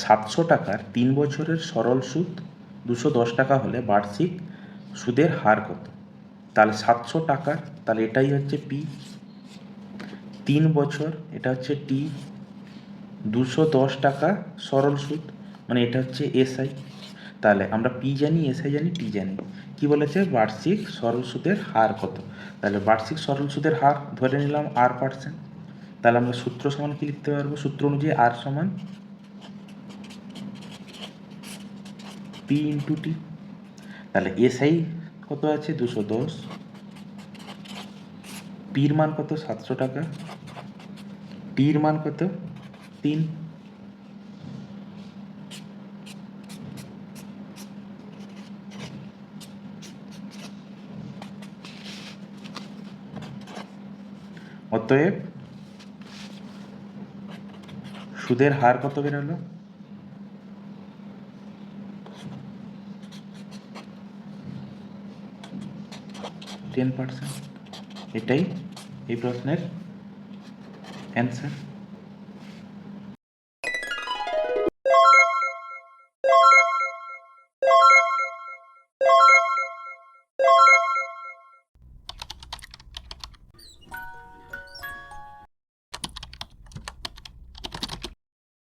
সাতশো টাকার তিন বছরের সরল সুদ, দুশো দশ টাকা হলে বার্ষিক সুদের হার কত? তাহলে সাতশো টাকার, তাহলে এটাই হচ্ছে পি তিন বছর, এটা হচ্ছে টি দুশো দশ টাকা সরল সুদ মানে এটা হচ্ছে এসআই তাহলে আমরা পি জানি এসআই জানি টি জানি। কি বলেছে? বার্ষিক সরল সুদের হার কত? তাহলে বার্ষিক সরল সুদের হার ধরে নিলাম আর পার্সেন্ট তাহলে আমরা সূত্র সমান কি লিখতে পারব? সূত্র অনুযায়ী আর সমান পি ইন্টু টি তাহলে এসআই কত আছে? দুশো দশ। পির মান কত? সাতশো টাকা। টির মান কত? তিন। অতএব সুদের হার কত বেরোলো? টেন পার্সেন্ট এটাই এই প্রশ্নের অ্যান্সার